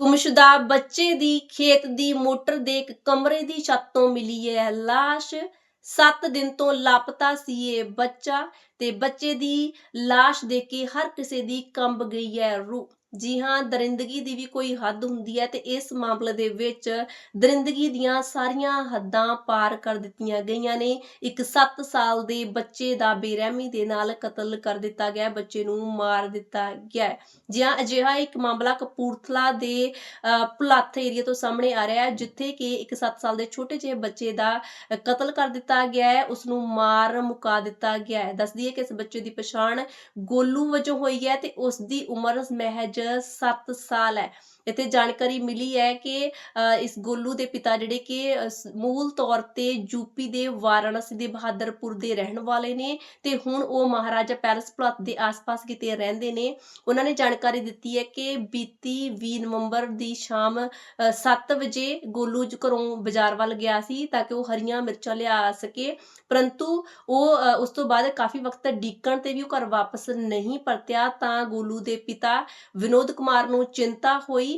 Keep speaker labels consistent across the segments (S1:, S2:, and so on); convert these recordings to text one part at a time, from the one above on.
S1: ਗੁੰਮਸ਼ੁਦਾ ਬੱਚੇ ਦੀ ਖੇਤ ਦੀ ਮੋਟਰ ਦੇ ਇੱਕ ਕਮਰੇ ਦੀ ਛੱਤ ਤੋਂ ਮਿਲੀ ਹੈ ਲਾਸ਼। 7 ਦਿਨ ਤੋਂ ਲਾਪਤਾ ਸੀ ਇਹ ਬੱਚਾ ਤੇ ਬੱਚੇ ਦੀ ਲਾਸ਼ ਦੇਖ ਕੇ ਹਰ ਕਿਸੇ ਦੀ ਕੰਬ ਗਈ ਹੈ ਰੂਹ। ਜੀ ਹਾਂ ਦਰਿੰਦਗੀ ਦੀ ਵੀ ਕੋਈ ਹੱਦ ਹੁੰਦੀ ਹੈ ਤੇ ਇਸ ਮਾਮਲੇ ਦੇ ਵਿੱਚ ਦਰਿੰਦਗੀ ਦੀਆਂ ਸਾਰੀਆਂ ਹੱਦਾਂ ਪਾਰ ਕਰ ਦਿੱਤੀਆਂ ਗਈਆਂ ਨੇ। ਇੱਕ 7 ਸਾਲ ਦੇ ਬੱਚੇ ਦਾ ਬੇਰਹਿਮੀ ਦੇ ਨਾਲ ਕਤਲ ਕਰ ਦਿੱਤਾ ਗਿਆ ਬੱਚੇ ਨੂੰ ਮਾਰ ਦਿੱਤਾ ਗਿਆ। ਜੀ ਹਾਂ ਅਜਿਹਾ ਇੱਕ ਮਾਮਲਾ ਕਪੂਰਥਲਾ ਦੇ ਅ, ਭੁਲੱਥ ਏਰੀਆ ਤੋਂ ਸਾਹਮਣੇ ਆ ਰਿਹਾ ਹੈ ਜਿੱਥੇ ਕਿ ਇੱਕ 7 ਸਾਲ ਦੇ ਛੋਟੇ ਜਿਹੇ ਬੱਚੇ ਦਾ ਕਤਲ ਕਰ ਦਿੱਤਾ ਗਿਆ ਹੈ ਉਸ ਨੂੰ ਮਾਰ ਮੁਕਾ ਦਿੱਤਾ ਗਿਆ ਹੈ। ਦੱਸਦੀ ਹੈ ਕਿ ਇਸ ਬੱਚੇ ਦੀ ਪਛਾਣ ਗੋਲੂ ਵਜੋਂ ਹੋਈ ਹੈ ਤੇ ਉਸ ਦੀ ਉਮਰ ਮਹਿਜ 7 ਸਾਲ ਹੈ। ਇੱਥੇ ਜਾਣਕਾਰੀ ਮਿਲੀ ਹੈ ਕਿ ਅ, ਇਸ ਗੋਲੂ ਦੇ ਪਿਤਾ ਜਿਹੜੇ ਕਿ ਮੂਲ ਤੌਰ ਤੇ ਯੂਪੀ ਦੇ ਵਾਰਾਣਸੀ ਦੇ ਬਹਾਦਰਪੁਰ ਦੇ ਰਹਿਣ ਵਾਲੇ ਨੇ ਤੇ ਹੁਣ ਉਹ ਮਹਾਰਾਜਾ ਪੈਲਸ ਪਲਾਟ ਦੇ ਆਸ-ਪਾਸ ਕਿਤੇ ਰਹਿੰਦੇ ਨੇ। ਉਹਨਾਂ ਨੇ ਜਾਣਕਾਰੀ ਦਿੱਤੀ ਹੈ ਕਿ ਬੀਤੀ 20 ਨਵੰਬਰ ਦੀ ਸ਼ਾਮ 7 ਵਜੇ ਗੋਲੂ ਘਰੋਂ ਬਾਜ਼ਾਰ ਵੱਲ ਗਿਆ ਸੀ ਤਾਂ ਕਿ ਉਹ ਹਰੀਆਂ ਮਿਰਚਾਂ ਲਿਆ ਸਕੇ। ਪਰੰਤੂ ਉਹ ਉਸ ਤੋਂ ਬਾਅਦ ਕਾਫੀ ਵਕਤ ਡੀਕਣ ਤੇ ਵੀ ਉਹ ਘਰ ਵਾਪਸ ਨਹੀਂ ਪਰਤਿਆ ਤਾਂ ਗੋਲੂ ਦੇ ਪਿਤਾ ਵਿਨੋਦ ਕੁਮਾਰ ਨੂੰ ਚਿੰਤਾ ਹੋਈ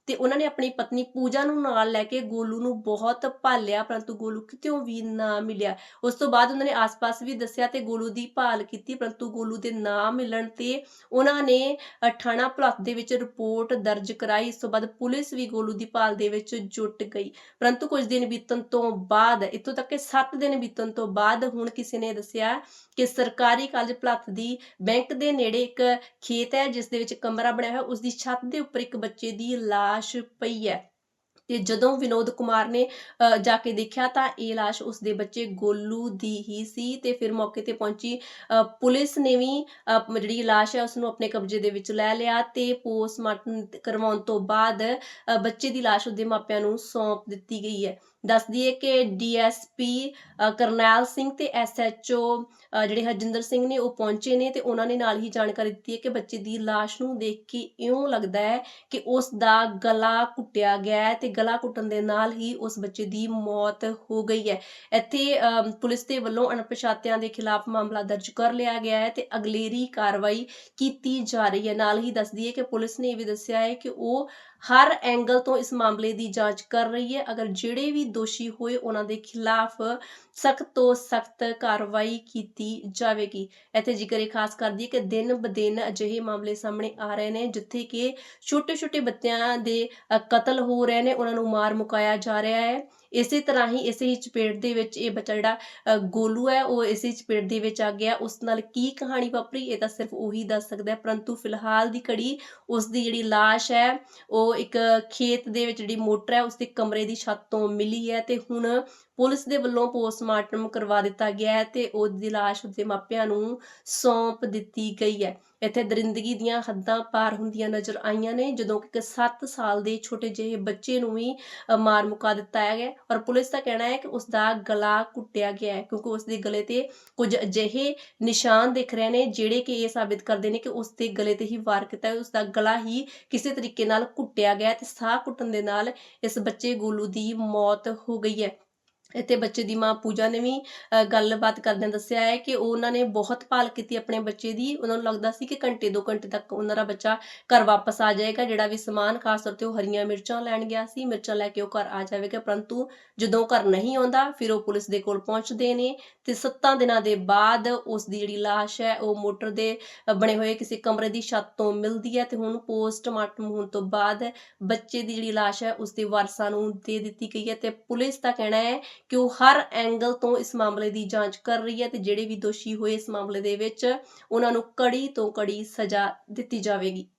S1: ਤੇ ਉਹਨਾਂ ਨੇ ਆਪਣੀ ਪਤਨੀ ਪੂਜਾ ਨੂੰ ਨਾਲ ਲੈ ਕੇ ਗੋਲੂ ਨੂੰ ਬਹੁਤ ਭਾਲਿਆ ਪਰੰਤੂ ਗੋਲੂ ਕਿਤੇੋਂ ਵੀ ਨਾ ਮਿਲਿਆ। ਉਸ ਤੋਂ ਬਾਅਦ ਉਹਨਾਂ ਨੇ ਆਸ-ਪਾਸ ਵੀ ਦੱਸਿਆ ਤੇ ਗੋਲੂ ਦੀ ਭਾਲ ਕੀਤੀ ਪਰੰਤੂ ਗੋਲੂ ਦੇ ਨਾ ਮਿਲਣ ਤੇ ਉਹਨਾਂ ਨੇ ਅ, ਥਾਣਾ ਦੇ ਵਿੱਚ ਰਿਪੋਰਟ ਦਰਜ ਕਰਾਈ। ਇਸ ਤੋਂ ਬਾਅਦ ਪੁਲਿਸ ਵੀ ਗੋਲੂ ਦੀ ਭਾਲ ਦੇ ਵਿੱਚ ਜੁਟ ਗਈ। ਪਰੰਤੂ ਕੁਝ ਦਿਨ ਬੀਤਣ ਤੋਂ ਬਾਅਦ ਇੱਥੋਂ ਤੱਕ ਕਿ 7 ਦਿਨ ਬੀਤਣ ਤੋਂ ਬਾਅਦ ਹੁਣ ਕਿਸੇ ਨੇ ਦੱਸਿਆ ਕਿ ਸਰਕਾਰੀ ਕਾਲਜ ਭੁਲੱਥ ਦੀ ਬੈਂਕ ਦੇ ਨੇੜੇ ਇੱਕ ਖੇਤ ਹੈ ਜਿਸ ਦੇ ਵਿੱਚ ਕਮਰਾ ਬਣਿਆ ਹੋਇਆ ਉਸ ਦੀ ਛੱਤ ਦੇ ਉੱਪਰ ਇੱਕ ਬੱਚੇ ਦੀ ਲਾਸ਼ ਪਈ ਹੈ। ਤੇ ਜਦੋਂ ਵਿਨੋਦ ਕੁਮਾਰ ਨੇ ਜਾ ਕੇ ਦੇਖਿਆ ਤਾਂ ਇਹ ਲਾਸ਼ ਉਸ ਦੇ ਬੱਚੇ ਗੋਲੂ ਦੀ ਹੀ ਸੀ ਤੇ ਫਿਰ ਮੌਕੇ ਤੇ ਪਹੁੰਚੀ ਅ, ਪੁਲਿਸ ਨੇ ਵੀ ਅ, ਜਿਹੜੀ ਲਾਸ਼ ਹੈ ਉਸ ਨੂੰ ਆਪਣੇ ਕਬਜ਼ੇ ਦੇ ਵਿੱਚ ਲੈ ਲਿਆ ਤੇ ਪੋਸਟਮਾਰਟਮ ਕਰਵਾਉਣ ਤੋਂ ਬਾਅਦ ਬੱਚੇ ਦੀ ਲਾਸ਼ ਉਹਦੇ ਮਾਪਿਆਂ ਨੂੰ ਸੌਂਪ ਦਿੱਤੀ ਗਈ ਹੈ। ਦੱਸਦੀ ਹੈ ਕਿ ਡੀਐਸਪੀ ਕਰਨੈਲ ਸਿੰਘ ਤੇ ਐਸਐਚਓ ਜਿਹੜੇ ਹਰਜਿੰਦਰ ਸਿੰਘ ਨੇ ਉਹ ਪਹੁੰਚੇ ਨੇ ਤੇ ਉਹਨਾਂ ਨੇ ਨਾਲ ਹੀ ਜਾਣਕਾਰੀ ਦਿੱਤੀ ਹੈ ਕਿ ਬੱਚੇ ਦੀ ਲਾਸ਼ ਨੂੰ ਦੇਖ ਕੇ ਇਉਂ ਲੱਗਦਾ ਹੈ ਕਿ ਉਸ ਦਾ ਗਲਾ ਕੁੱਟਿਆ ਗਿਆ ਹੈ ਤੇ ਗਲਾ ਕੁੱਟਣ ਦੇ ਨਾਲ ਹੀ ਉਸ ਬੱਚੇ ਦੀ ਮੌਤ ਹੋ ਗਈ ਹੈ। ਇੱਥੇ ਅਮ, ਪੁਲਿਸ ਦੇ ਵੱਲੋਂ ਅਣਪਛਾਤਿਆਂ ਦੇ ਖਿਲਾਫ ਮਾਮਲਾ ਦਰਜ ਕਰ ਲਿਆ ਗਿਆ ਹੈ ਤੇ ਅਗਲੇਰੀ ਕਾਰਵਾਈ ਕੀਤੀ ਜਾ ਰਹੀ ਹੈ। ਨਾਲ ਹੀ ਦੱਸਦੀ ਹੈ ਕਿ ਪੁਲਿਸ ਨੇ ਇਹ ਵੀ ਦੱਸਿਆ ਹੈ ਕਿ ਉਹ ਹਰ ਐਂਗਲ ਤੋਂ ਇਸ ਮਾਮਲੇ ਦੀ ਜਾਂਚ ਕਰ ਰਹੀ ਹੈ। ਅਗਰ ਜਿਹੜੇ ਵੀ ਦੋਸ਼ੀ ਹੋਏ, ਉਹਨਾਂ ਦੇ ਖਿਲਾਫ ਸਖਤ ਤੋਂ ਸਖਤ ਕਾਰਵਾਈ ਕੀਤੀ ਜਾਵੇਗੀ। ਇੱਥੇ ਜ਼ਿਕਰ ਇਹ ਖਾਸ ਕਰਦੀ ਹੈ ਕਿ ਦਿਨ ਬਦਿਨ ਅਜਿਹੇ ਮਾਮਲੇ ਸਾਹਮਣੇ ਆ ਰਹੇ ਨੇ, ਜਿੱਥੇ ਕਿ ਛੋਟੇ ਛੋਟੇ ਬੱਚਿਆਂ ਦੇ ਕਤਲ ਹੋ ਰਹੇ ਨੇ, ਉਹਨਾਂ ਨੂੰ ਮਾਰ ਮੁਕਾਇਆ ਜਾ ਰਿਹਾ ਹੈ। ਇਸੇ ਤਰ੍ਹਾਂ ਹੀ ਇਸੇ ਹੀ ਚਪੇਟ ਦੇ ਵਿੱਚ ਇਹ ਬੱਚਾ ਜਿਹੜਾ ਗੋਲੂ ਹੈ, ਉਹ ਇਸੇ ਚਪੇਟ ਦੇ ਵਿੱਚ ਆ ਗਿਆ। ਉਸ ਨਾਲ ਕੀ ਕਹਾਣੀ ਵਾਪਰੀ, ਇਹ ਤਾਂ ਸਿਰਫ ਉਹੀ ਦੱਸ ਸਕਦਾ ਹੈ। ਪਰੰਤੂ ਫਿਲਹਾਲ ਦੀ ਘੜੀ ਉਸ ਦੀ ਜਿਹੜੀ ਲਾਸ਼ ਹੈ, ਉਹ ਇੱਕ ਖੇਤ ਦੇ ਵਿੱਚ ਜਿਹੜੀ ਮੋਟਰ ਹੈ, ਉਸ ਦੇ ਕਮਰੇ ਦੀ ਛੱਤ ਤੋਂ ਮਿਲੀ ਹੈ ਤੇ ਹੁਣ ਪੁਲਿਸ ਦੇ ਵੱਲੋਂ ਪੋਸਟਮਾਰਟਮ ਕਰਵਾ ਦਿੱਤਾ ਗਿਆ ਹੈ ਤੇ ਉਹਦੀ ਲਾਸ਼ ਉਸਦੇ ਮਾਪਿਆਂ ਨੂੰ ਸੌਂਪ ਦਿੱਤੀ ਗਈ ਹੈ। ਇੱਥੇ ਦਰਿੰਦਗੀ ਦੀਆਂ ਹੱਦਾਂ ਪਾਰ ਹੁੰਦੀਆਂ ਨਜ਼ਰ ਆਈਆਂ ਨੇ, ਜਦੋਂ ਕਿ 7 ਸਾਲ ਦੇ ਛੋਟੇ ਜਿਹੇ ਬੱਚੇ ਨੂੰ ਵੀ ਮਾਰ ਮੁਕਾ ਦਿੱਤਾ ਗਿਆ ਔਰ ਪੁਲਿਸ ਦਾ ਕਹਿਣਾ ਹੈ ਕਿ ਉਸ ਦਾ ਗਲਾ ਕੁੱਟਿਆ ਗਿਆ ਹੈ ਕਿਉਂਕਿ ਉਸ ਦੇ ਗਲੇ ਤੇ ਕੁਝ ਅਜਿਹੇ ਨਿਸ਼ਾਨ ਦਿਖ ਰਹੇ ਨੇ ਜਿਹੜੇ ਕਿ ਇਹ ਸਾਬਿਤ ਕਰਦੇ ਨੇ ਕਿ ਉਸ ਦੇ ਗਲੇ ਤੇ ਹੀ ਵਾਰ ਕੀਤਾ ਹੈ ਉਸ ਦਾ ਗਲਾ ਹੀ ਕਿਸੇ ਤਰੀਕੇ ਨਾਲ ਕੁੱਟਿਆ ਗਿਆ ਤੇ ਸਾਹ ਕੁੱਟਣ ਦੇ ਨਾਲ ਇਸ ਬੱਚੇ ਗੋਲੂ ਦੀ ਮੌਤ ਹੋ ਗਈ ਹੈ। ਇੱਥੇ ਬੱਚੇ ਦੀ ਮਾਂ ਪੂਜਾ ਨੇ ਵੀ ਅ, ਗੱਲਬਾਤ ਕਰਦਿਆਂ ਦੱਸਿਆ ਹੈ ਕਿ ਉਹਨਾਂ ਨੇ ਬਹੁਤ ਭਾਲ ਕੀਤੀ ਆਪਣੇ ਬੱਚੇ ਦੀ। ਉਹਨਾਂ ਨੂੰ ਲੱਗਦਾ ਸੀ ਕਿ ਘੰਟੇ ਦੋ ਘੰਟੇ ਤੱਕ ਉਹਨਾਂ ਦਾ ਬੱਚਾ ਘਰ ਵਾਪਸ ਆ ਜਾਏਗਾ। ਜਿਹੜਾ ਵੀ ਸਮਾਨ ਖਾਸ ਤੌਰ ਤੇ ਉਹ ਹਰੀਆਂ ਮਿਰਚਾਂ ਲੈਣ ਗਿਆ ਸੀ। ਮਿਰਚਾਂ ਲੈ ਕੇ ਉਹ ਘਰ ਆ ਜਾਵੇਗਾ। ਪਰੰਤੂ ਜਦੋਂ ਘਰ ਨਹੀਂ ਆਉਂਦਾ ਫਿਰ ਉਹ ਪੁਲਿਸ ਦੇ ਕੋਲ ਪਹੁੰਚਦੇ ਨੇ ਤੇ 7 ਦਿਨਾਂ ਦੇ ਬਾਅਦ ਉਸ ਦੀ ਜਿਹੜੀ ਲਾਸ਼ ਹੈ ਉਹ ਮੋਟਰ ਦੇ ਬਣੇ ਹੋਏ ਕਿਸੇ ਕਮਰੇ ਦੀ ਛੱਤ ਤੋਂ ਮਿਲਦੀ ਹੈ ਤੇ ਹੁਣ ਪੋਸਟਮਾਰਟਮ ਹੋਣ ਤੋਂ ਬਾਅਦ ਬੱਚੇ ਦੀ ਜਿਹੜੀ ਲਾਸ਼ ਹੈ ਉਸ ਦੇ ਵਾਰਸਾਂ ਨੂੰ ਦੇ ਦਿੱਤੀ ਗਈ ਹੈ ਤੇ ਪੁਲਿਸ ਦਾ ਕਹਿਣਾ ਹੈ ਕਿ ਉਹ ਹਰ ਐਂਗਲ ਤੋਂ ਇਸ ਮਾਮਲੇ ਦੀ ਜਾਂਚ ਕਰ ਰਹੀ ਹੈ ਤੇ ਜਿਹੜੇ ਵੀ ਦੋਸ਼ੀ ਹੋਏ ਇਸ ਮਾਮਲੇ ਦੇ ਵਿੱਚ, ਉਹਨਾਂ ਨੂੰ ਕੜੀ ਤੋਂ ਕੜੀ ਸਜ਼ਾ ਦਿੱਤੀ ਜਾਵੇਗੀ।